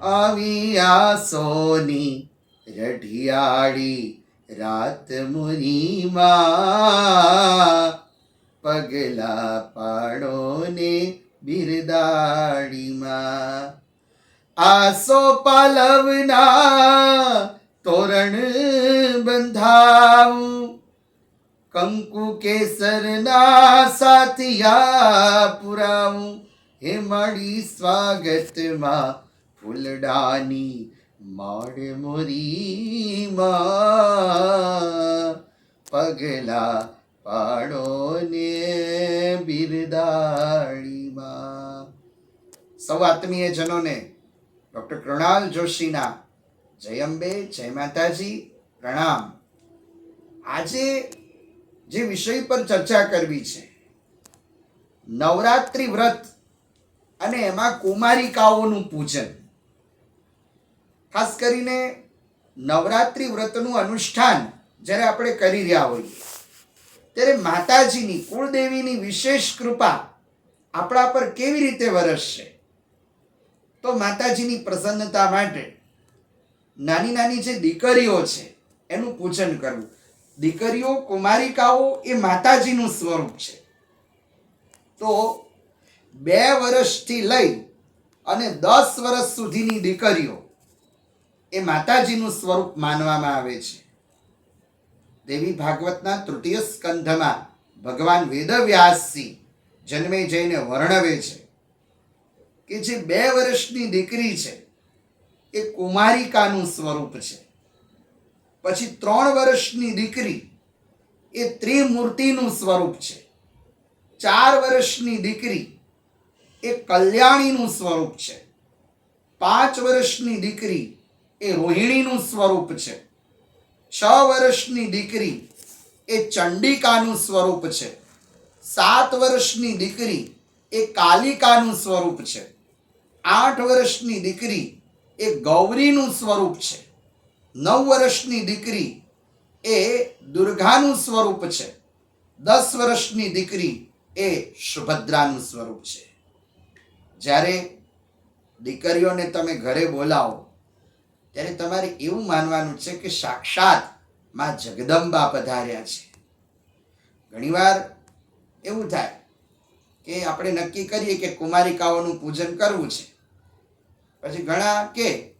આવી આસોની રઢિયાળી રાત મુનીમાં. પગલા પાડો ને બિરદાડીમાં આસો પાલવના તોરણ બંધાવું. કંકુ કેસરના સાથિયા પુરાવું. હે માડી સ્વાગતમાં ફૂલડાની માડ મોરીમાં પગલા પાડો ને બિરદાળીમાં. સૌ આત્મીય જનોને ડૉક્ટર કૃણાલ જોશીના જય અંબે, જય માતાજી, પ્રણામ. આજે જે વિષય પર ચર્ચા કરવી છે, નવરાત્રિ વ્રત અને એમાં કુમારિકાઓનું પૂજન. ખાસ કરીને નવરાત્રિ વ્રતનું અનુષ્ઠાન જ્યારે આપણે કરી રહ્યા હોઈએ, ત્યારે માતાજીની, કુળદેવીની વિશેષ કૃપા આપણા પર કેવી રીતે વરસશે? તો માતાજીની પ્રસન્નતા માટે નાની નાની જે દીકરીઓ છે, એનું પૂજન કરવું. દીકરીઓ, કુમારિકાઓ એ માતાજીનું સ્વરૂપ છે. તો બે વર્ષથી લઈ અને દસ વર્ષ સુધીની દીકરીઓ એ માતાજીનું સ્વરૂપ માનવામાં આવે છે. દેવી ભાગવતના તૃતીય સ્કંધમાં ભગવાન વેદવ્યાસજી જન્મે જઈને વર્ણવે છે કે જે બે વર્ષની દીકરી છે, એ કુમારિકાનું સ્વરૂપ છે. પછી ત્રણ વર્ષની દીકરી, એ ત્રિમૂર્તિનું સ્વરૂપ છે. ચાર વર્ષની દીકરી, એ કલ્યાણીનું સ્વરૂપ છે. પાંચ વર્ષની દીકરી એ રોહિણીનું સ્વરૂપ છે. છ વર્ષની દીકરી એ ચંડિકાનું સ્વરૂપ છે. સાત વર્ષની દીકરી એ કાલિકાનું સ્વરૂપ છે. આઠ વર્ષની દીકરી એ ગૌરીનું સ્વરૂપ છે. નવ વર્ષની દીકરી એ દુર્ગાનું સ્વરૂપ છે. દસ વર્ષની દીકરી એ સુભદ્રાનું સ્વરૂપ છે. જ્યારે દીકરીઓને તમે ઘરે બોલાવો ત્યારે તમારે એવું માનવાનું છે કે સાક્ષાતમાં જગદંબા પધાર્યા છે. ઘણીવાર એવું થાય કે આપણે નક્કી કરીએ કે કુમારિકાઓનું પૂજન કરવું છે. પછી ઘણા કે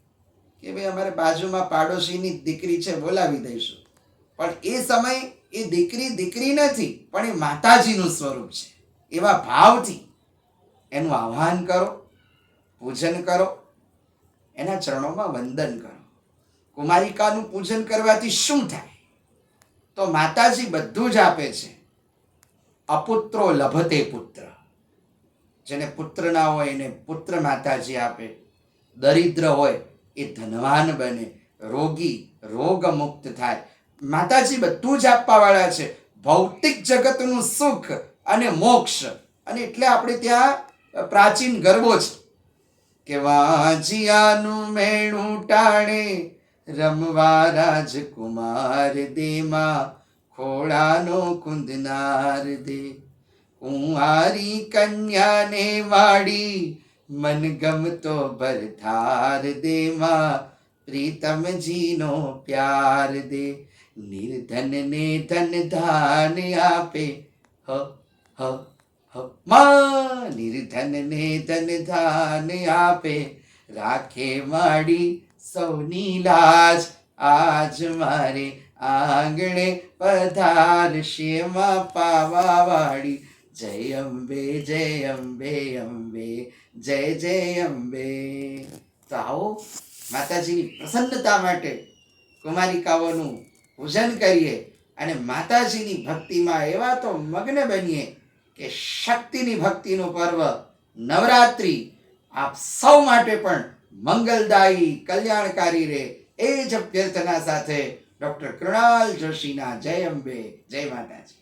કે ભાઈ અમારે બાજુમાં પાડોશીની દીકરી છે, બોલાવી દઈશું. પણ એ સમય એ દીકરી દીકરી નથી, પણ એ માતાજીનું સ્વરૂપ છે. એવા ભાવથી એનું આહ્વાન કરો, પૂજન કરો એના ચરણોમાં વંદન કરો. કુમારિકાનું પૂજન કરવાથી શું થાય? તો માતાજી બધું જ આપે છે. અપુત્રો લભતે પુત્ર. જેને પુત્ર ના હોય એને પુત્ર માતાજી આપે. દરિદ્ર હોય એ ધનવાન બને. રોગી રોગ મુક્ત થાય. માતાજી બધું જ આપવાવાળા છે. ભૌતિક જગતનું સુખ અને મોક્ષ. અને એટલે આપણે ત્યાં પ્રાચીન ગરબો છે. કે વાજિયાનું મેણું ટાણે રમવા રાજકુમાર દેમાં ખોળાનો કુંદનાર દે. કુંવારી કન્યાને વાડી મન ગમતો ભરથાર દેમાં પ્રીતમજીનો પ્યાર દે. નિર્ધન ને ધન ધાન આપે. હ હ હ. માં નિર્ધન ને ધન ધાન આપે, રાખે માડી સૌની લાજ. આજ મારે આંગણે પધારશે માં પાવા વાળી જય અંબે જય અંબે અંબે, જય જય અંબે. તો આવો માતાજીની પ્રસન્નતા માટે કુમારિકાઓનું પૂજન કરીએ અને માતાજીની ભક્તિમાં એવા તો મગ્ન બનીએ કે શક્તિની ભક્તિનું પર્વ નવરાત્રિ આપ સૌ માટે પણ મંગલદાયી, કલ્યાણકારી રહે એ જ અભ્યર્થના સાથે ડોક્ટર કૃણાલ જોશીના જય અંબે, જય માતાજી.